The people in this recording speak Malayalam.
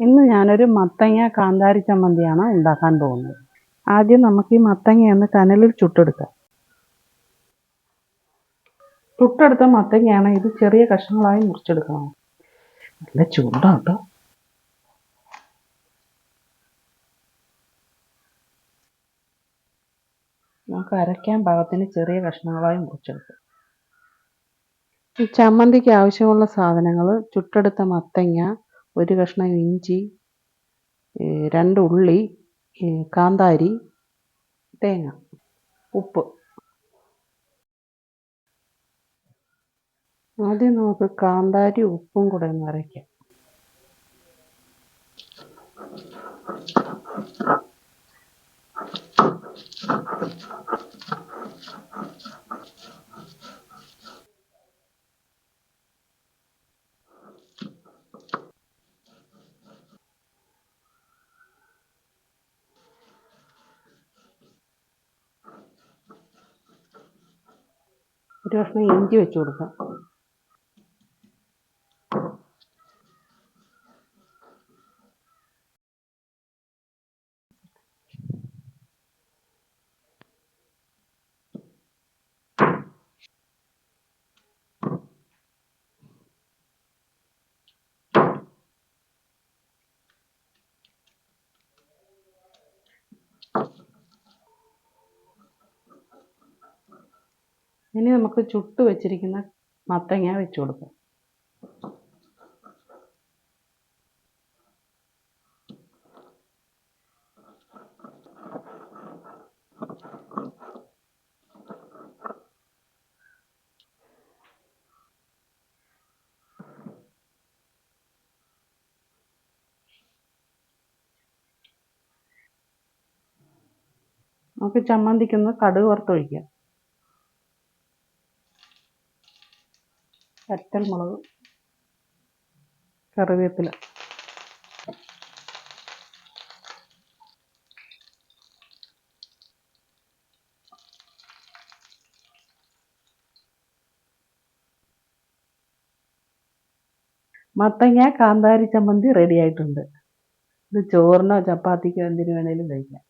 ഇന്ന് ഞാനൊരു മത്തങ്ങ കാന്താരി ചമ്മന്തിയാണ് ഉണ്ടാക്കാൻ പോകുന്നത്. ആദ്യം നമുക്ക് ഈ മത്തങ്ങ ഒന്ന് കനലിൽ ചുട്ടെടുക്കാം. ചുട്ടെടുത്ത മത്തങ്ങയാണ് ഇത് ചെറിയ കഷ്ണങ്ങളായി മുറിച്ചെടുക്കണം. നല്ല ചൂടാട്ടോ. നമുക്ക് അരയ്ക്കാൻ പാകത്തിന് ചെറിയ കഷ്ണങ്ങളായി മുറിച്ചെടുക്കാം. ഈ ചമ്മന്തിക്ക് ആവശ്യമുള്ള സാധനങ്ങൾ ചുട്ടെടുത്ത മത്തങ്ങ ഒരു കഷ്ണം ഇഞ്ചി രണ്ട് ഉള്ളി കാന്താരി തേങ്ങ ഉപ്പ്. ആദ്യം നമുക്ക് കാന്താരി ഉപ്പും കൂടെ ഒന്ന് അരയ്ക്കാം. ഒരു കഷ്ണം ഇഞ്ചി വെച്ച് ഇനി നമുക്ക് ചുട്ട് വെച്ചിരിക്കുന്ന മത്തങ്ങ വെച്ച് കൊടുക്കാം. നമുക്ക് ചമ്മന്തിക്കൊന്ന് കടുക് വറുത്തൊഴിക്കാം. മുളക് കറിവേപ്പില. മത്തങ്ങ കാന്താരി ചമ്മന്തി റെഡി ആയിട്ടുണ്ട്. ഇത് ചോറിനോ ചപ്പാത്തിക്കോ എന്തിനു വേണേലും കഴിക്കാം.